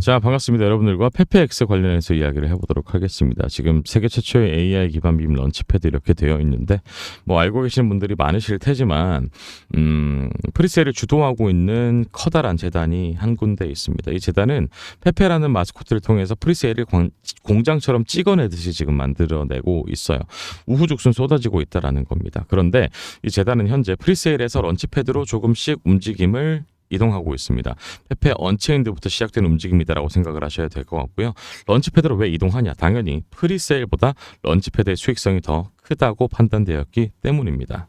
자, 반갑습니다. 여러분들과 페페X 관련해서 이야기를 해보도록 하겠습니다. 지금 세계 최초의 AI 기반 밈 런치패드 이렇게 되어 있는데, 뭐 알고 계시는 분들이 많으실 테지만, 음, 프리세일을 주도하고 있는 커다란 재단이 한 군데 있습니다. 이 재단은 페페라는 마스코트를 통해서 프리세일을 광- 공장처럼 찍어내듯이 지금 만들어내고 있어요. 우후죽순 쏟아지고 있다라는 겁니다. 그런데 이 재단은 현재 프리세일에서 런치패드로 조금씩 움직임을 이동하고 있습니다. 페페 언체인드부터 시작된 움직임이다라고 생각을 하셔야 될 것 같고요. 런치패드로 왜 이동하냐? 당연히 프리세일보다 런치패드의 수익성이 더 크다고 판단되었기 때문입니다.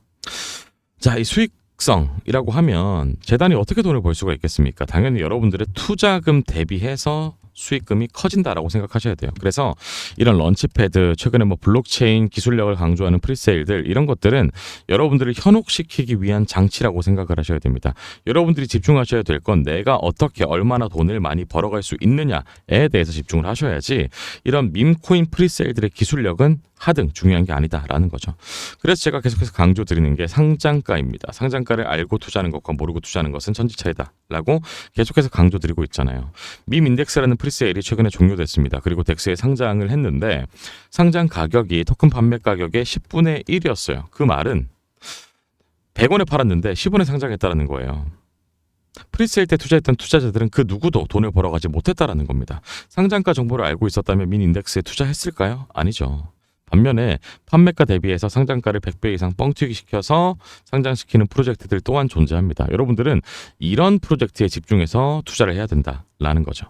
자, 이 수익 성이라고 하면 재단이 어떻게 돈을 벌 수가 있겠습니까? 당연히 여러분들의 투자금 대비해서 수익금이 커진다라고 생각하셔야 돼요. 그래서 이런 런치패드, 최근에 뭐 블록체인 기술력을 강조하는 프리세일들 이런 것들은 여러분들을 현혹시키기 위한 장치라고 생각을 하셔야 됩니다. 여러분들이 집중하셔야 될 건 내가 어떻게 얼마나 돈을 많이 벌어갈 수 있느냐에 대해서 집중을 하셔야지 이런 밈코인 프리세일들의 기술력은 하등 중요한 게 아니다라는 거죠. 그래서 제가 계속해서 강조 드리는 게 상장가입니다. 상장가를 알고 투자하는 것과 모르고 투자하는 것은 천지 차이다라고 계속해서 강조 드리고 있잖아요. 밈 인덱스라는 프리 세일이 최근에 종료됐습니다. 그리고 덱스에 상장을 했는데 상장 가격이 토큰 판매 가격의 10분의 1이었어요. 그 말은 100원에 팔았는데 10원에 상장했다라는 거예요. 프리세일 때 투자했던 투자자들은 그 누구도 돈을 벌어가지 못했다라는 겁니다. 상장가 정보를 알고 있었다면 민 인덱스에 투자했을까요? 아니죠. 반면에 판매가 대비해서 상장가를 100배 이상 뻥튀기 시켜서 상장시키는 프로젝트들 또한 존재합니다. 여러분들은 이런 프로젝트에 집중해서 투자를 해야 된다라는 거죠.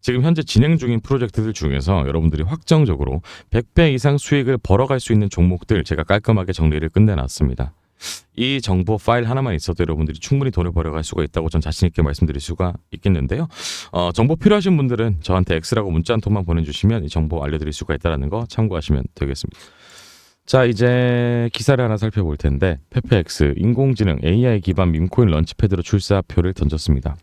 지금 현재 진행 중인 프로젝트들 중에서 여러분들이 확정적으로 100배 이상 수익을 벌어갈 수 있는 종목들 제가 깔끔하게 정리를 끝내놨습니다. 이 정보 파일 하나만 있어도 여러분들이 충분히 돈을 벌어갈 수가 있다고 전 자신 있게 말씀드릴 수가 있겠는데요. 어, 정보 필요하신 분들은 저한테 X라고 문자 한 통만 보내주시면 이 정보 알려드릴 수가 있다는 거 참고하시면 되겠습니다. 자 이제 기사를 하나 살펴볼 텐데 페페X 인공지능 AI 기반 밈코인 런치패드로 출사표를 던졌습니다.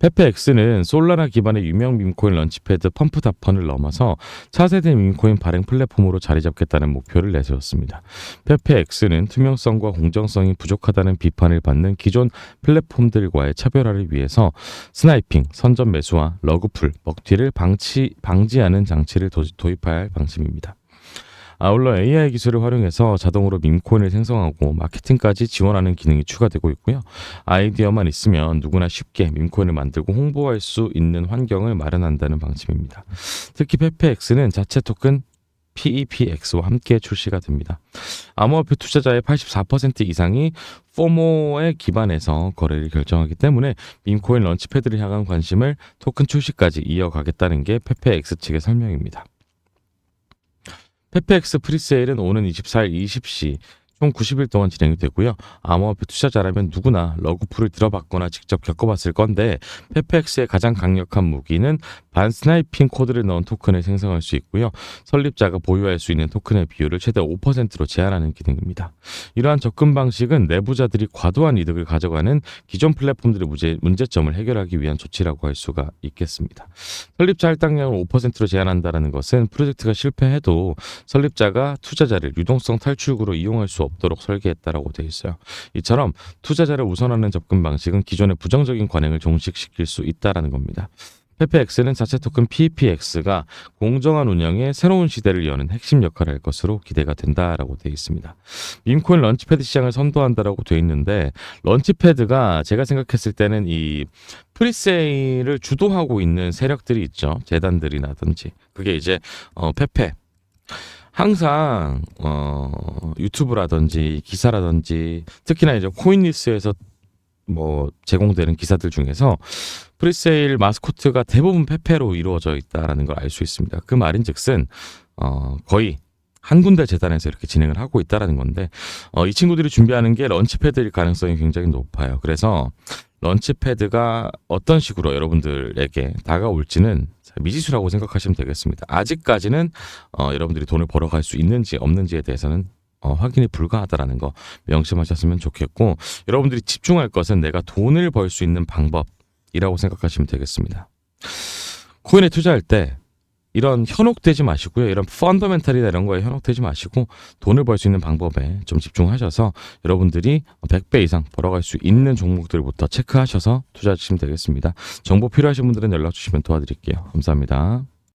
페페X는 솔라나 기반의 유명 밈코인 런치패드 펌프다펀을 넘어서 차세대 밈코인 발행 플랫폼으로 자리 잡겠다는 목표를 내세웠습니다. 페페X는 투명성과 공정성이 부족하다는 비판을 받는 기존 플랫폼들과의 차별화를 위해서 스나이핑, 선전 매수와 러그풀, 먹튀를 방치, 방지하는 장치를 도, 도입할 방침입니다. 아울러 AI 기술을 활용해서 자동으로 밈코인을 생성하고 마케팅까지 지원하는 기능이 추가되고 있고요. 아이디어만 있으면 누구나 쉽게 밈코인을 만들고 홍보할 수 있는 환경을 마련한다는 방침입니다. 특히 페페X는 자체 토큰 PEPX와 함께 출시가 됩니다. 암호화폐 투자자의 84% 이상이 포모에 기반해서 거래를 결정하기 때문에 밈코인 런치패드를 향한 관심을 토큰 출시까지 이어가겠다는 게 페페X 측의 설명입니다. 페페X 프리세일은 오는 24일 20시 총 90일 동안 진행이 되고요. 암호화폐 투자자라면 누구나 러그풀을 들어봤거나 직접 겪어봤을 건데 페페X의 가장 강력한 무기는 반스나이핑 코드를 넣은 토큰을 생성할 수 있고요. 설립자가 보유할 수 있는 토큰의 비율을 최대 5%로 제한하는 기능입니다. 이러한 접근 방식은 내부자들이 과도한 이득을 가져가는 기존 플랫폼들의 문제, 문제점을 해결하기 위한 조치라고 할 수가 있겠습니다. 설립자 할당량을 5%로 제한한다는 것은 프로젝트가 실패해도 설립자가 투자자를 유동성 탈출구로 이용할 수 없 도록 설계했다라고 되어 있어요. 이처럼 투자자를 우선하는 접근 방식은 기존의 부정적인 관행을 종식시킬 수 있다라는 겁니다. 페페X는 자체 토큰 PPX가 공정한 운영에 새로운 시대를 여는 핵심 역할을 할 것으로 기대가 된다라고 되어 있습니다. 밈코인 런치패드 시장을 선도한다라고 되어 있는데 런치패드가 제가 생각했을 때는 이 프리세일을 주도하고 있는 세력들이 있죠. 재단들이라든지 그게 이제 어 페페 항상 어 유튜브라든지 기사라든지 특히나 이제 코인리스에서 뭐 제공되는 기사들 중에서 프리세일 마스코트가 대부분 페페로 이루어져 있다라는 걸 알 수 있습니다. 그 말인즉슨 어 거의 한 군데 재단에서 이렇게 진행을 하고 있다라는 건데 어, 이 친구들이 준비하는 게 런치패드일 가능성이 굉장히 높아요. 그래서 런치패드가 어떤 식으로 여러분들에게 다가올지는 미지수라고 생각하시면 되겠습니다. 아직까지는 어, 여러분들이 돈을 벌어갈 수 있는지 없는지에 대해서는 어, 확인이 불가하다라는 거 명심하셨으면 좋겠고 여러분들이 집중할 것은 내가 돈을 벌 수 있는 방법이라고 생각하시면 되겠습니다. 코인에 투자할 때 이런 현혹되지 마시고요. 이런 펀더멘탈이나 이런 거에 현혹되지 마시고 돈을 벌 수 있는 방법에 좀 집중하셔서 여러분들이 100배 이상 벌어갈 수 있는 종목들부터 체크하셔서 투자하시면 되겠습니다. 정보 필요하신 분들은 연락 주시면 도와드릴게요. 감사합니다.